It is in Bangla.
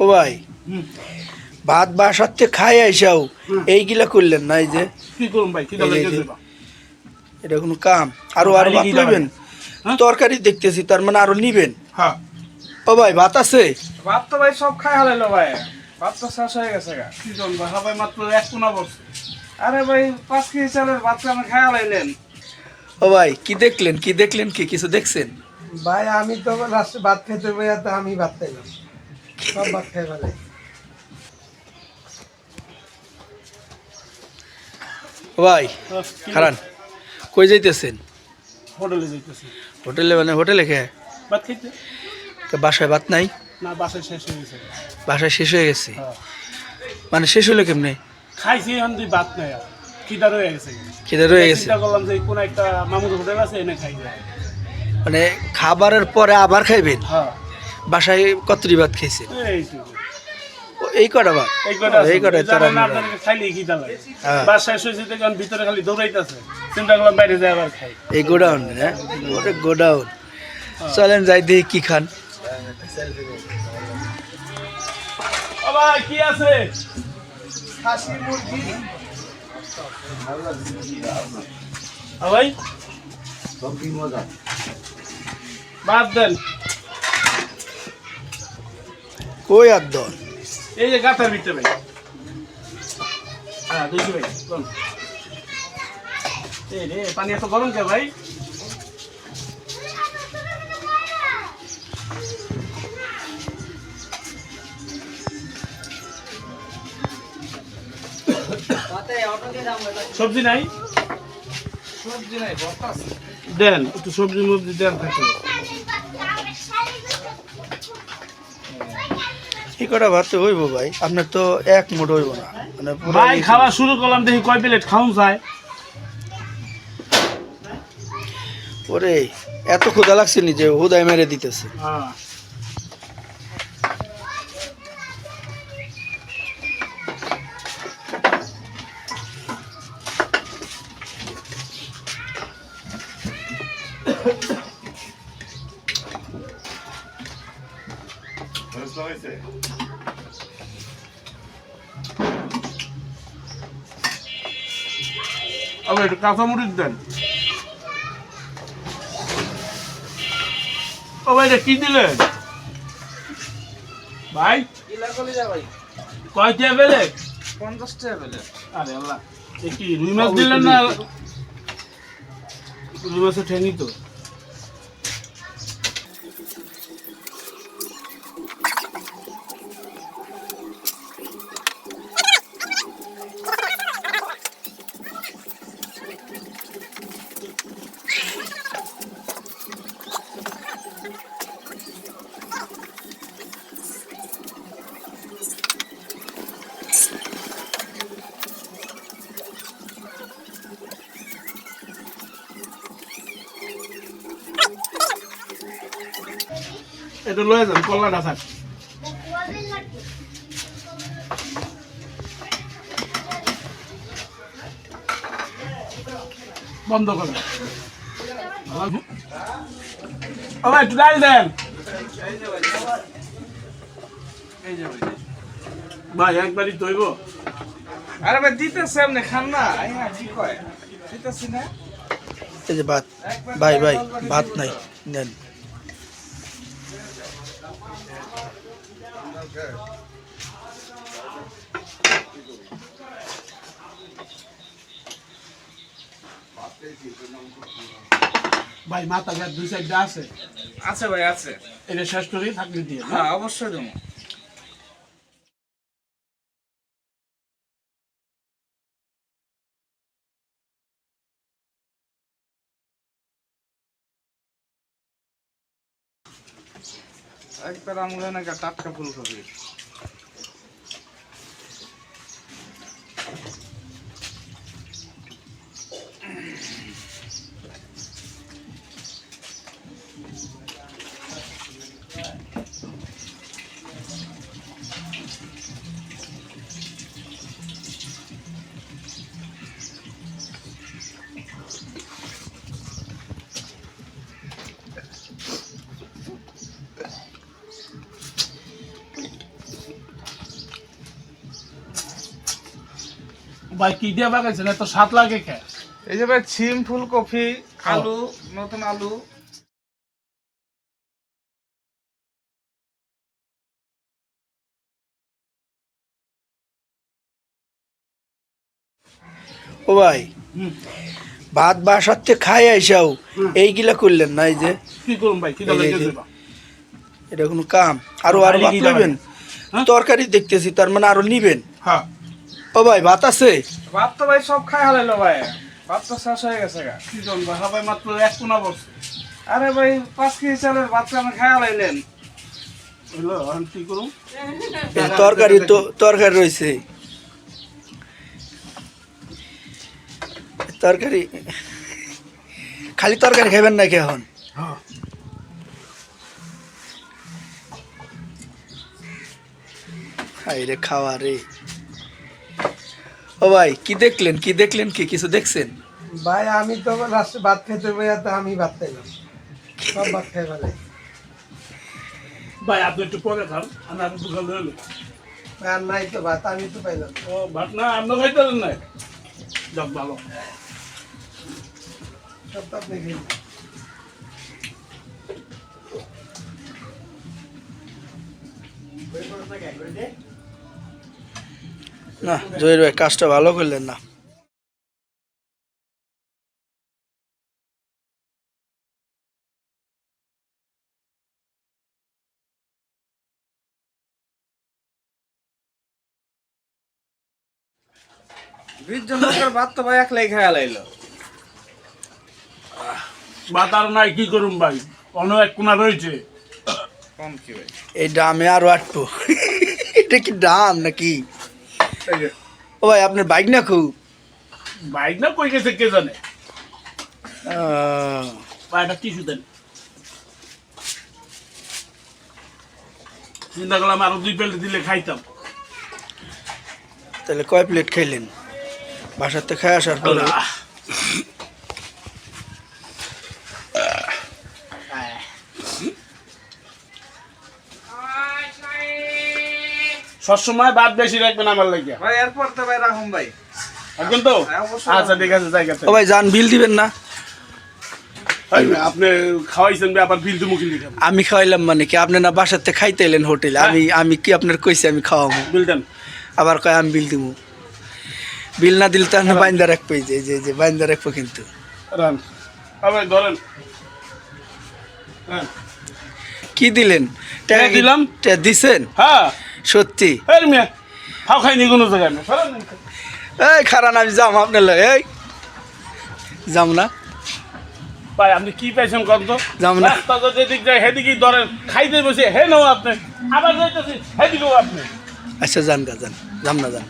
ও ভাই হুম। ভাত বাসাতে খাই আইসাও। এইগুলা করলেন না এই যে? কি করুন ভাই এটা কোনো কাম। আরও আরও ভাত নেবেন? হ্যাঁ? তরকারি দেখতেছি তার মানে আরও নিবেন? হ্যাঁ। ও ভাই ভাত আছে? ভাত তো ভাই সব খাই হালাইলো ভাই। ভাত তো শেষ হয়ে গেছে গা। কি করুন ভাই? সবাই মাত্র এক কোনা আরে ভাই পাঁচ কেজি চালের ভাত তো আমি খাই হালাইলেন। ও ভাই কি দেখলেন? কি দেখলেন কি? কিছু দেখছেন? ভাই আমি তো রাস্তা ভাত খেতে বইয়া তো আমি ভাত খাইলাম। সব ভাত ভালো ভাই খারান কই যাইতেছেন? হোটেলে যাইতেছি। হোটেলে মানে হোটেলে খেয়ে? ভাত খাইতে? বাসায় ভাত নাই? না বাসায় শেষ হয়ে গেছে। বাসায় শেষ হয়ে গেছে? হ্যাঁ। মানে শেষ হলো কেমনে? খাইছি এখন তুই ভাত নাই আর। খিদা রয়ে গেছে। খিদে রয়ে গেছে? চিন্তা করলাম যে কোন একটা মামুর হোটেল আছে এনে খাই। মানে খাবারের পরে আবার খাইবেন? হ্যাঁ। বাসায় কতরি ভাত খাইছেন এই কটা ভাত? এই কটা তারা খাইলে লাগে। হ্যাঁ। বাসায় শুয়েছি ভিতরে খালি দৌড়াইতেছে। চিন্তা করলাম বাইরে যাই আবার খাই এই গোডাউন হ্যাঁ? ওটা গোডাউন। চলেন যাই দেখি কি খান। কি আছে? ভাই। বাদ দেন। কই আর দল? এই যে গাথার ভিতরে ভাই। হ্যাঁ ভাই কোন এই রে পানি এত গরম কে ভাই? সবজি নাই? সবজি নাই দেন একটু সবজি মবজি দেন থাকলে। এই কটা ভাত হইব ভাই? আপনার তো এক মুঠ হইব না। মানে ভাই খাওয়া শুরু করলাম দেখি কয় প্লেট খাউন যায়। ওরে এত ক্ষুধা লাগছে নি যে হুদায় মেরে দিতেছে। হ্যাঁ। আবার একটু কাঁচামরিচ দেন। ও ভাই, এটা কি দিলেন? ভাই ভাই কয়টা বেলে পঞ্চাশ টাকা পেলে? আরে আল্লাহ, এ কি রুই মাছ দিলেন না? রুই মাছের ঠেঙি তো? এটা লয়ে যান কল্লাটা থাক বন্ধ করে ও ভাই একটু ডাল দেন। ভাই একবারই তৈব আরে ভাই দিতেছে আপনি খান না। কি কয়? দিতেছি না এই যে ভাত ভাই ভাই ভাত নাই নেন ভাই মাথা দুই সাইডটা আছে? আছে ভাই আছে। এটা শেষ করেই থাকলে দিয়ে হ্যাঁ অবশ্যই দেবো। একবার আমগুলো নাকি টাটকা ফুলকপি ভাই কি দিয়ে বাগাইছেন? এত সাত লাগে কে? এই যে ভাই ছিম ফুলকপি আলু নতুন আলু। ও ভাই ভাত বাসাতে খাই আইসাও এইগুলা করলেন না এই যে? কি করুন ভাই কি? এটা কোনো কাম। আরও আরও ভাত হ্যাঁ? তরকারি দেখতেছি তার মানে আরও নিবেন? হ্যাঁ। ও ভাই ভাত আছে? ভাত তো ভাই সব খাই হালাইলো ভাই। ভাত তো শেষ হয়ে গেছে গা। কি জন ভাই? সবাই মাত্র এক কোনা বসছে আরে ভাই পাঁচ কেজি চালের ভাত আমি খাই হালাইলেন কি করুন এই তরকারি তো তরকারি রয়েছে। তরকারি খালি তরকারি খাবেন নাকি এখন? হ্যাঁ। হাই রে খাওয়া রে। ও ভাই কি দেখলেন? কি দেখলেন কি? কিছু দেখছেন? ভাই আমি তো লাস্টে ভাত খেতে বইয়া তো আমি ভাত খাইলাম। সব ভাত খাই ফেলে। ভাই আপনি একটু পরে খান আমি আপনি দোকান লইলে ভাই আর নাই তো ভাত আমি তো পাইলাম। ও ভাত না আপনি খাইতেন না? যাক ভালো। সব তো আপনি খেয়ে না জহির ভাই কাজটা ভালো করলেন না। বিশ জন লোকের ভাত তো ভাই একলাই ভাত আর নাই কি করুন ভাই? অন্য এক কোনা রয়েছে। কম কি ভাই? এই ডামে আরও আটবো এটা কি ডাম নাকি? ও ভাই আপনার বাইক না খুব? বাইক না কই গেছে কে জানে? পায়টা কিছু দেন। চিন্তা করলাম আরও দুই প্লেট দিলে খাইতাম। তাহলে কয় প্লেট খাইলেন? বাসাতে খাই আসার পরে। সবসময় বাদ বেশি রাখবেন আমার লাগিয়া ভাই এরপর তো ভাই রাখুন ভাই। রাখবেন তো? হ্যাঁ, আচ্ছা ঠিক আছে জায়গা ও ভাই যান বিল দিবেন না। আপনি খাওয়াইছেন বে, আবার বিল মুখে আমি খাওয়াইলাম মানে কি আপনি না বাসাতে খাইতে এলেন হোটেলে? আমি আমি কি আপনার কইছি আমি খাওয়াবো? বিল দেন। আবার কয় আমি বিল দিব বিল না দিলে তো আপনি বাইন্দা রাখব যে যে যে বাইন্দা রাখব কিন্তু। রান। আবার ধরেন। হ্যাঁ কি দিলেন? টাকা দিলাম। দিছেন? হ্যাঁ। সত্যি? এই মিয়া খাও খাইনি কোনো জায়গায় না সরেন এই খারান আমি যাম আপনার লাগে এই। যাম না। ভাই আপনি কি পাইছেন কত? যাম না। রাস্তা যায় সেদিকেই ধরেন খাইতে বসে হে নাও আপনি। আবার যাইতেছি হেদিকেও আপনি। আচ্ছা যান গা যান। যাম না যান।